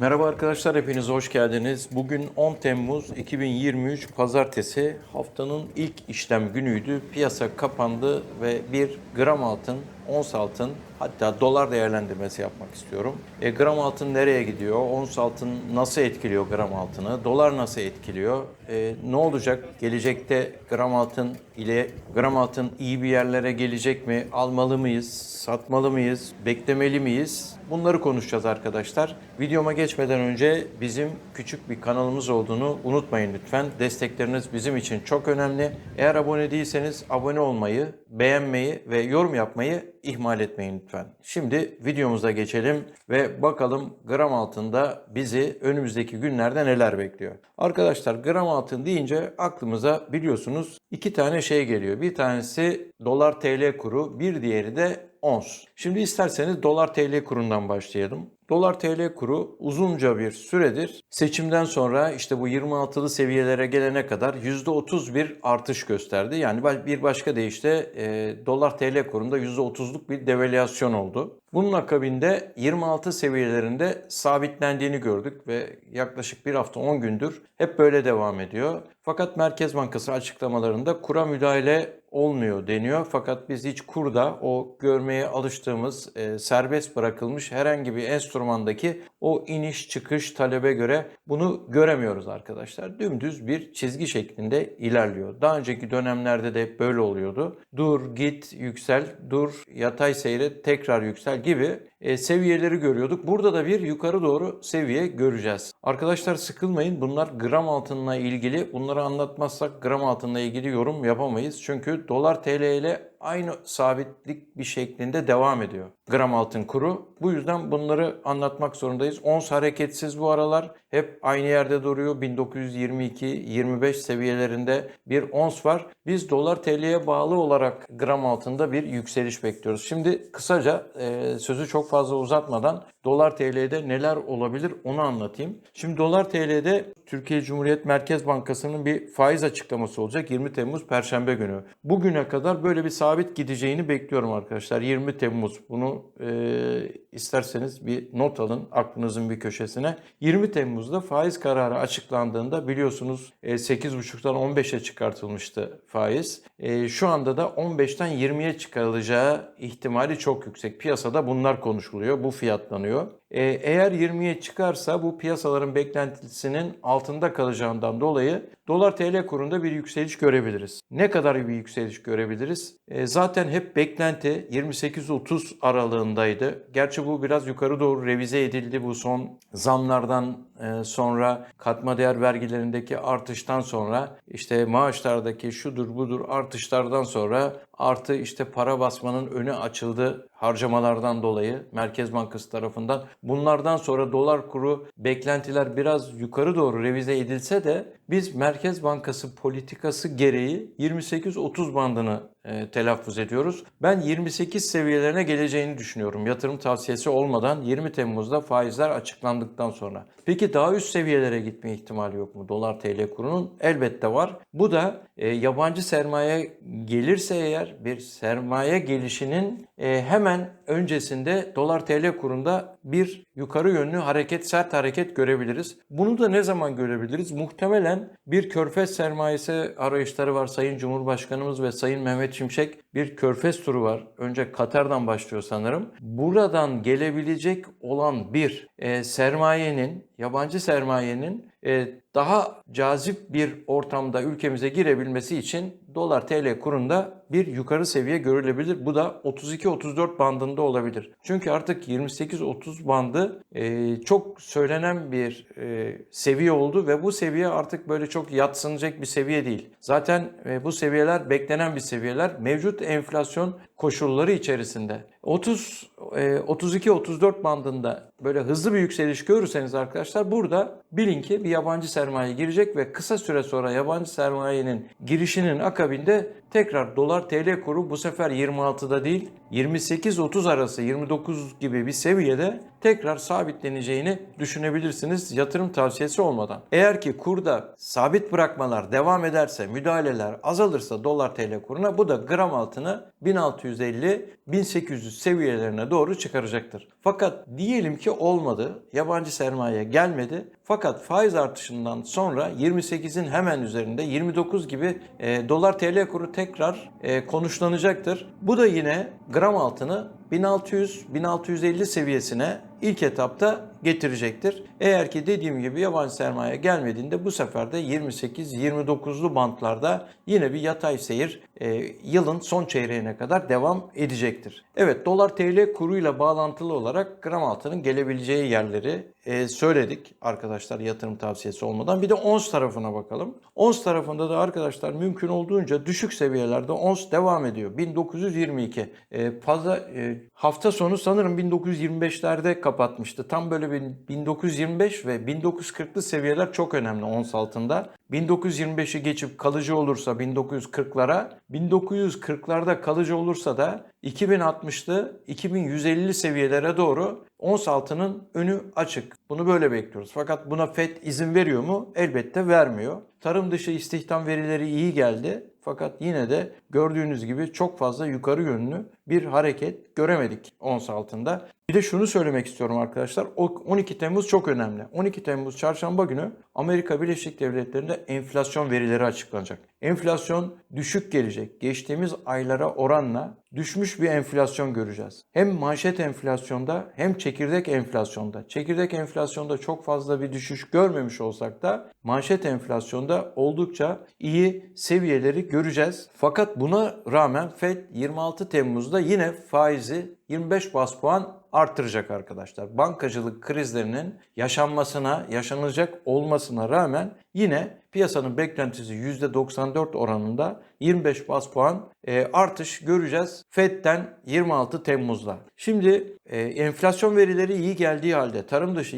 Merhaba arkadaşlar, hepiniz hoş geldiniz. Bugün 10 Temmuz 2023 Pazartesi. Haftanın ilk işlem günüydü. Piyasa kapandı ve bir gram altın, ons altın, hatta dolar değerlendirmesi yapmak istiyorum. E, gram altın nereye gidiyor? Ons altın nasıl etkiliyor gram altını? Dolar nasıl etkiliyor? E, ne olacak? Gelecekte gram altın ile gram altın iyi bir yerlere gelecek mi? Almalı mıyız? Satmalı mıyız? Beklemeli miyiz? Bunları konuşacağız arkadaşlar. Videoma geçmeden önce bizim küçük bir kanalımız olduğunu unutmayın lütfen. Destekleriniz bizim için çok önemli. Eğer abone değilseniz abone olmayı, beğenmeyi ve yorum yapmayı ihmal etmeyin lütfen. Şimdi videomuza geçelim ve bakalım gram altında bizi önümüzdeki günlerde neler bekliyor. Arkadaşlar gram altın deyince aklımıza biliyorsunuz iki tane şey geliyor. Bir tanesi dolar TL kuru, bir diğeri de ons. Şimdi isterseniz dolar TL kurundan başlayalım. Dolar TL kuru uzunca bir süredir seçimden sonra işte bu 26'lı seviyelere gelene kadar %30 bir artış gösterdi. Yani bir başka deyişle e, dolar TL kurunda %30'luk bir devalüasyon oldu. Bunun akabinde 26 seviyelerinde sabitlendiğini gördük ve yaklaşık bir hafta 10 gündür hep böyle devam ediyor. Fakat Merkez Bankası açıklamalarında kura müdahale olmuyor deniyor. Fakat biz hiç kurda o görmeye alıştığımız e, serbest bırakılmış herhangi bir enstrümandaki o iniş çıkış talebe göre bunu göremiyoruz arkadaşlar. Dümdüz bir çizgi şeklinde ilerliyor. Daha önceki dönemlerde de böyle oluyordu. Dur, git, yüksel, dur, yatay seyret, tekrar yüksel gibi e, seviyeleri görüyorduk. Burada da bir yukarı doğru seviye göreceğiz. Arkadaşlar sıkılmayın. Bunlar gram altınla ilgili. Bunları anlatmazsak gram altınla ilgili yorum yapamayız. Çünkü dolar TL ile aynı sabitlik bir şeklinde devam ediyor. Gram altın kuru. Bu yüzden bunları anlatmak zorundayız. Ons hareketsiz bu aralar. Hep aynı yerde duruyor. 1922-25 seviyelerinde bir ons var. Biz dolar TL'ye bağlı olarak gram altında bir yükseliş bekliyoruz. Şimdi kısaca e, sözü çok fazla uzatmadan dolar TL'de neler olabilir onu anlatayım. Şimdi dolar TL'de Türkiye Cumhuriyet Merkez Bankası'nın bir faiz açıklaması olacak 20 Temmuz Perşembe günü. Bugüne kadar böyle bir sabit gideceğini bekliyorum arkadaşlar. 20 Temmuz bunu e, isterseniz bir not alın aklınızın bir köşesine. 20 Temmuz'da faiz kararı açıklandığında biliyorsunuz e, 8,5'tan 15'e çıkartılmıştı faiz. E, şu anda da 15'ten 20'ye çıkarılacağı ihtimali çok yüksek. Piyasada bunlar konuşuluyor, bu fiyatlanıyor. E, eğer 20'ye çıkarsa bu piyasaların beklentisinin altında kalacağından dolayı dolar TL kurunda bir yükseliş görebiliriz. Ne kadar bir yükseliş görebiliriz? E, zaten hep beklenti 28-30 aralığındaydı. Gerçi bu biraz yukarı doğru revize edildi bu son zamlardan sonra katma değer vergilerindeki artıştan sonra işte maaşlardaki şudur budur artışlardan sonra artı işte para basmanın önü açıldı harcamalardan dolayı Merkez Bankası tarafından. Bunlardan sonra dolar kuru beklentiler biraz yukarı doğru revize edilse de biz Merkez Bankası politikası gereği 28-30 bandını e, telaffuz ediyoruz. Ben 28 seviyelerine geleceğini düşünüyorum. Yatırım tavsiyesi olmadan 20 Temmuz'da faizler açıklandıktan sonra. Peki daha üst seviyelere gitme ihtimali yok mu dolar TL kurunun? Elbette var. Bu da e, yabancı sermaye gelirse eğer bir sermaye gelişinin e, hemen öncesinde dolar TL kurunda bir yukarı yönlü hareket, sert hareket görebiliriz. Bunu da ne zaman görebiliriz? Muhtemelen bir körfez sermayesi arayışları var. Sayın Cumhurbaşkanımız ve Sayın Mehmet Şimşek bir körfez turu var. Önce Katar'dan başlıyor sanırım. Buradan gelebilecek olan bir e, sermayenin, yabancı sermayenin e, daha cazip bir ortamda ülkemize girebilmesi için dolar TL kurunda bir yukarı seviye görülebilir. Bu da 32-34 bandında olabilir. Çünkü artık 28-30 bandı e, çok söylenen bir e, seviye oldu ve bu seviye artık böyle çok yatsınacak bir seviye değil. Zaten e, bu seviyeler beklenen bir seviyeler. Mevcut enflasyon koşulları içerisinde 30 32-34 bandında böyle hızlı bir yükseliş görürseniz arkadaşlar burada bilin ki bir yabancı sermaye girecek ve kısa süre sonra yabancı sermayenin girişinin akabinde tekrar dolar TL kuru bu sefer 26'da değil 28-30 arası 29 gibi bir seviyede tekrar sabitleneceğini düşünebilirsiniz yatırım tavsiyesi olmadan. Eğer ki kurda sabit bırakmalar devam ederse, müdahaleler azalırsa dolar TL kuruna bu da gram altını 1650-1800 1900 seviyelerine doğru çıkaracaktır. Fakat diyelim ki olmadı. Yabancı sermaye gelmedi. Fakat faiz artışından sonra 28'in hemen üzerinde 29 gibi e, dolar TL kuru tekrar e, konuşlanacaktır. Bu da yine gram altını 1600-1650 seviyesine ilk etapta getirecektir. Eğer ki dediğim gibi yabancı sermaye gelmediğinde bu sefer de 28-29'lu bantlarda yine bir yatay seyir e, yılın son çeyreğine kadar devam edecektir. Evet dolar TL kuruyla bağlantılı olarak gram altının gelebileceği yerleri e, söyledik arkadaşlar yatırım tavsiyesi olmadan. Bir de ons tarafına bakalım. Ons tarafında da arkadaşlar mümkün olduğunca düşük seviyelerde ons devam ediyor. 1922. E, fazla e, hafta sonu sanırım 1925'lerde kapatmıştı. Tam böyle 1925 ve 1940'lı seviyeler çok önemli ons altında. 1925'i geçip kalıcı olursa 1940'lara, 1940'larda kalıcı olursa da 2060'lı 2150 seviyelere doğru ons altının önü açık. Bunu böyle bekliyoruz. Fakat buna FED izin veriyor mu? Elbette vermiyor. Tarım dışı istihdam verileri iyi geldi. Fakat yine de gördüğünüz gibi çok fazla yukarı yönlü bir hareket göremedik ons altında. Bir de şunu söylemek istiyorum arkadaşlar. O 12 Temmuz çok önemli. 12 Temmuz çarşamba günü Amerika Birleşik Devletleri'nde enflasyon verileri açıklanacak. Enflasyon düşük gelecek. Geçtiğimiz aylara oranla düşmüş bir enflasyon göreceğiz. Hem manşet enflasyonda hem çekirdek enflasyonda. Çekirdek enflasyonda çok fazla bir düşüş görmemiş olsak da manşet enflasyonda oldukça iyi seviyeleri göreceğiz. Fakat buna rağmen Fed 26 Temmuz'da yine faizi 25 bas puan arttıracak arkadaşlar. Bankacılık krizlerinin yaşanmasına, yaşanacak olmasına rağmen yine piyasanın beklentisi %94 oranında 25 bas puan e, artış göreceğiz FED'den 26 Temmuz'da. Şimdi e, enflasyon verileri iyi geldiği halde, tarım dışı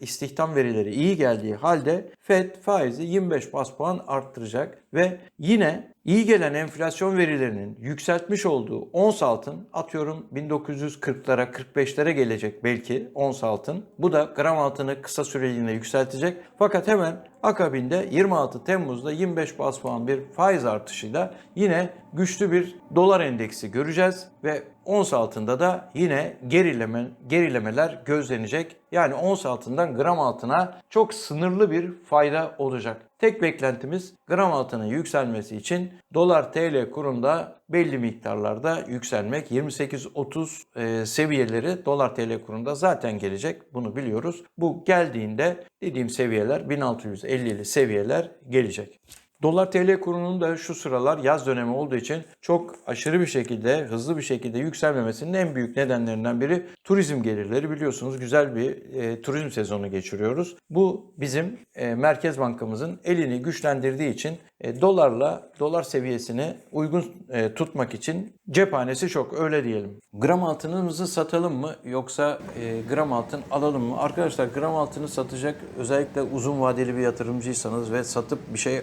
istihdam verileri iyi geldiği halde FED faizi 25 bas puan arttıracak ve yine iyi gelen enflasyon verilerinin yükseltmiş olduğu ons altın atıyorum 1940'lara 45'lere gelecek belki ons altın. Bu da gram altını kısa süreliğine yükseltecek. Fakat hemen akabinde 26 Temmuz'da 25 bas puan bir faiz artışıyla yine güçlü bir dolar endeksi göreceğiz ve ons altında da yine gerileme, gerilemeler gözlenecek. Yani ons altından gram altına çok sınırlı bir fayda olacak. Tek beklentimiz gram altının yükselmesi için dolar TL kurunda belli miktarlarda yükselmek. 28-30 e, seviyeleri dolar TL kurunda zaten gelecek. Bunu biliyoruz. Bu geldiğinde dediğim seviyeler 1650'li seviyeler gelecek. Dolar TL kurunun da şu sıralar yaz dönemi olduğu için çok aşırı bir şekilde, hızlı bir şekilde yükselmemesinin en büyük nedenlerinden biri turizm gelirleri. Biliyorsunuz güzel bir e, turizm sezonu geçiriyoruz. Bu bizim e, Merkez Bankamızın elini güçlendirdiği için e, dolarla dolar seviyesini uygun e, tutmak için cephanesi çok öyle diyelim. Gram altınımızı satalım mı yoksa e, gram altın alalım mı? Arkadaşlar gram altını satacak özellikle uzun vadeli bir yatırımcıysanız ve satıp bir şey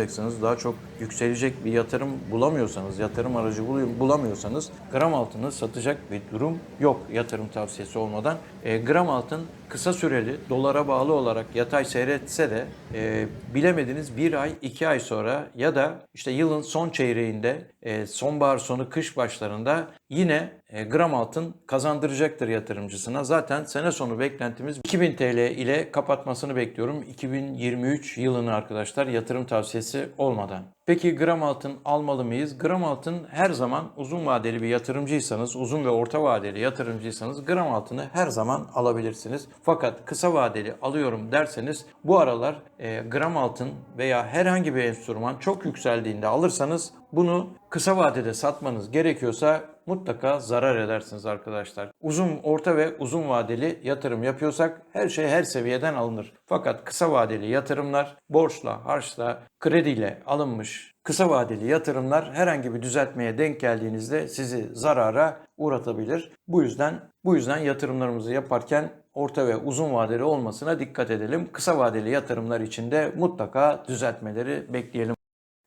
almayacaksınız daha çok yükselecek bir yatırım bulamıyorsanız, yatırım aracı bulamıyorsanız gram altını satacak bir durum yok yatırım tavsiyesi olmadan. E, gram altın kısa süreli dolara bağlı olarak yatay seyretse de e, bilemediniz bir ay iki ay sonra ya da işte yılın son çeyreğinde e, sonbahar sonu kış başlarında yine e, gram altın kazandıracaktır yatırımcısına. Zaten sene sonu beklentimiz 2000 TL ile kapatmasını bekliyorum. 2023 yılını arkadaşlar yatırım tavsiyesi olmadan. Peki gram altın almalı mıyız? Gram altın her zaman uzun vadeli bir yatırımcıysanız, uzun ve orta vadeli yatırımcıysanız gram altını her zaman alabilirsiniz. Fakat kısa vadeli alıyorum derseniz bu aralar e, gram altın veya herhangi bir enstrüman çok yükseldiğinde alırsanız bunu kısa vadede satmanız gerekiyorsa mutlaka zarar edersiniz arkadaşlar. Uzun, orta ve uzun vadeli yatırım yapıyorsak her şey her seviyeden alınır. Fakat kısa vadeli yatırımlar borçla, harçla, krediyle alınmış kısa vadeli yatırımlar herhangi bir düzeltmeye denk geldiğinizde sizi zarara uğratabilir. Bu yüzden bu yüzden yatırımlarımızı yaparken orta ve uzun vadeli olmasına dikkat edelim. Kısa vadeli yatırımlar için de mutlaka düzeltmeleri bekleyelim.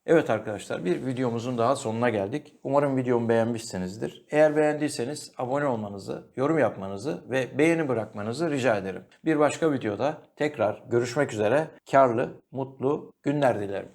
Evet arkadaşlar bir videomuzun daha sonuna geldik. Umarım videomu beğenmişsinizdir. Eğer beğendiyseniz abone olmanızı, yorum yapmanızı ve beğeni bırakmanızı rica ederim. Bir başka videoda tekrar görüşmek üzere. Karlı, mutlu günler dilerim.